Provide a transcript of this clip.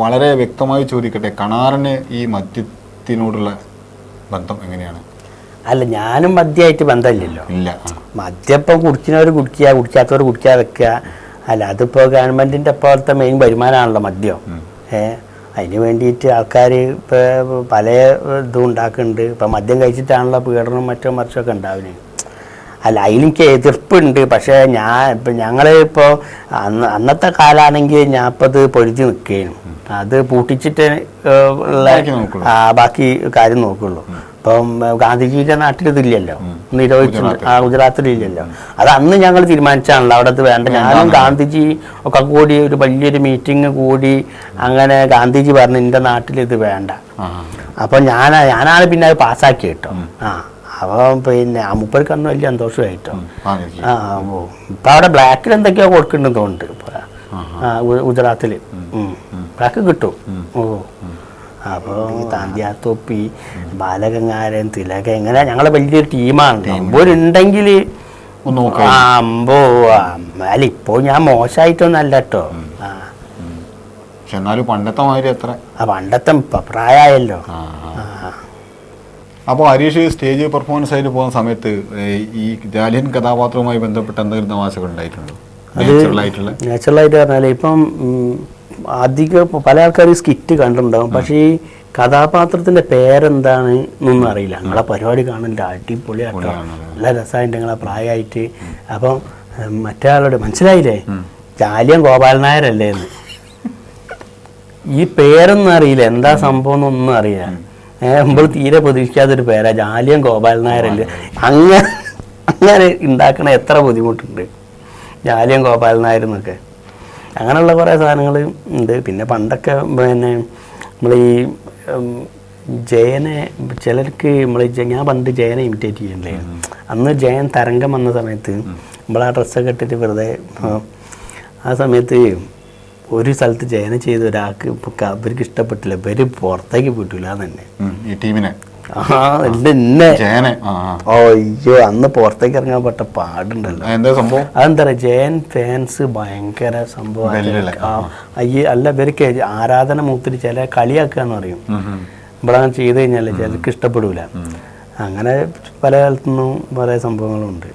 വളരെ വ്യക്തമായി ചോദിക്കട്ടെ കണാറിന് ഈ മദ്യത്തിനോടുള്ള ബന്ധം എങ്ങനെയാണ്? അല്ല ഞാനും മദ്യമായിട്ട് ബന്ധമില്ലല്ലോ. ഇല്ല. മദ്യപ്പം കുടിക്കുന്നവർ കുടിക്കുക കുടിക്കാത്തവർ കുടിക്കാതെക്കുക അല്ല അതിപ്പോൾ ഗവൺമെന്റിന്റെ ഇപ്പോഴത്തെ മെയിൻ വരുമാനമാണല്ലോ മദ്യം. ഏ അതിന് വേണ്ടിയിട്ട് ആൾക്കാർ ഇപ്പോൾ പല ഇതും ഉണ്ടാക്കുന്നുണ്ട്. ഇപ്പം മദ്യം കഴിച്ചിട്ടാണല്ലോ പീഡനം മറ്റോ മറിച്ചൊക്കെ ഉണ്ടാവുന്നത് അല്ല അതിലെനിക്ക് എതിർപ്പുണ്ട്. പക്ഷേ ഞാൻ ഇപ്പം ഞങ്ങൾ ഇപ്പോൾ അന്ന് അന്നത്തെ കാലാണെങ്കിൽ ഞാൻ ഇപ്പോൾ അത് പൊരുതി നിൽക്കുകയാണ് അത് പൂട്ടിച്ചിട്ട് ഉള്ള ബാക്കി കാര്യം നോക്കുള്ളൂ. ഇപ്പം ഗാന്ധിജിയുടെ നാട്ടിൽ ഇതില്ലല്ലോ നിരോധിച്ചിട്ടുണ്ട് ആ ഗുജറാത്തിലില്ലല്ലോ. അത് അന്ന് ഞങ്ങൾ തീരുമാനിച്ചാണല്ലോ അവിടെ അത് വേണ്ട ഞാനും ഗാന്ധിജി ഒക്കെ കൂടി ഒരു വലിയൊരു മീറ്റിംഗ് കൂടി അങ്ങനെ ഗാന്ധിജി പറഞ്ഞു എന്റെ നാട്ടിൽ ഇത് വേണ്ട അപ്പം ഞാൻ ഞാനാണ് പിന്നെ അത് പാസ്സാക്കി കേട്ടോ ആ. അപ്പം പിന്നെ ആ മുപ്പർക്ക് അന്ന് വലിയ സന്തോഷമായിട്ടോ. ആ ഇപ്പം അവിടെ ബ്ലാക്കിൽ എന്തൊക്കെയോ കൊടുക്കുന്നുണ്ടെന്ന് തോന്നുന്നുണ്ട് ഗുജറാത്തിൽ ബ്ലാക്ക് കിട്ടും. ഓ. അപ്പോൾ താന്തിയാത്തൊപ്പി ബാലഗംഗാരൻ തിലക ഇങ്ങനെ ഞങ്ങൾ വലിയൊരു ടീമാണ്. അമ്പോരുണ്ടെങ്കിൽ ഒന്ന് നോക്കാം ആ അമ്പോ അല്ല ഇപ്പോൾ ഞാൻ മോശമായിട്ടൊന്നല്ല കേട്ടോ. ആ. എന്നാലും പണ്ടത്തെ മാതിരി എത്ര? ആ പണ്ടത്തെ പ്രായമായല്ലോ അപ്പോൾ ഹരീഷ് സ്റ്റേജ് പെർഫോമൻസ് ആയിട്ട് പോകുന്ന സമയത്ത് ഈ ജാലിയൻ കഥാപാത്രവുമായി ബന്ധപ്പെട്ട് എന്തെങ്കിലും തമാശകൾ ഉണ്ടായിട്ടുണ്ടോ? നാച്ചുറൽ ആയിട്ടുള്ള? നാച്ചുറലായിട്ട് പറഞ്ഞാൽ ഇപ്പം അധികം പല ആൾക്കാരും സ്കിറ്റ് കണ്ടിട്ടുണ്ടാകും പക്ഷേ ഈ കഥാപാത്രത്തിന്റെ പേരെന്താണ് എന്നൊന്നും അറിയില്ല. നിങ്ങളെ പരിപാടി കാണണ്ട അടിപൊളിയാട്ടോ. നല്ല രസമായിട്ട് നിങ്ങളെ പ്രായമായിട്ട്. അപ്പം മറ്റാളോട് മറ്റേ മനസ്സിലായില്ലേ ജാലിയൻ ഗോപാലൻ നായരല്ലേ എന്ന്. ഈ പേരൊന്നും അറിയില്ല. എന്താ സംഭവം എന്നൊന്നും അറിയില്ല. നമ്മൾ തീരെ പ്രതീക്ഷിക്കാത്തൊരു പേരാ. ജാലിയൻ ഗോപാലൻ നായരല്ലേ? അങ്ങനെ അങ്ങനെ ഉണ്ടാക്കണ എത്ര ബുദ്ധിമുട്ടുണ്ട്? ജാലിയൻ ഗോപാലൻ നായർ എന്നൊക്കെ. അങ്ങനെയുള്ള കുറേ സാധനങ്ങൾ ഉണ്ട്. പിന്നെ പണ്ടൊക്കെ പിന്നെ നമ്മൾ ഈ ജയനെ ചിലർക്ക് നമ്മൾ ഞാൻ പണ്ട് ജയനെ ഇമിറ്റേറ്റ് ചെയ്യണ്ടേ അന്ന് ജയൻ തരംഗം വന്ന സമയത്ത് നമ്മൾ ആ ഡ്രസ്സൊക്കെ ഇട്ടിട്ട് വെറുതെ ആ സമയത്ത് ഒരു സ്ഥലത്ത് ജയനം ചെയ്ത ഒരാൾക്ക് ഇപ്പൊ ക- ഇഷ്ടപ്പെട്ടില്ല ഇവർ പുറത്തേക്ക് വിട്ടില്ല തന്നെ ഈ ടീമിനെ. അയ്യോ അന്ന് പുറത്തേക്ക് ഇറങ്ങാൻ പെട്ട പാടുണ്ടല്ലോ. അതെന്താ പറയാ ജയൻ ഫാൻസ് ഭയങ്കര സംഭവം. അയ്യ അല്ല ഇവർക്ക് ആരാധന മൂത്തിരി ചില കളിയാക്കാന്ന് പറയും. ഇവിടെ ചെയ്ത് കഴിഞ്ഞാൽ ചിലർക്ക് ഇഷ്ടപ്പെടൂല. അങ്ങനെ പല കാലത്തുനിന്നും പല സംഭവങ്ങളുണ്ട്.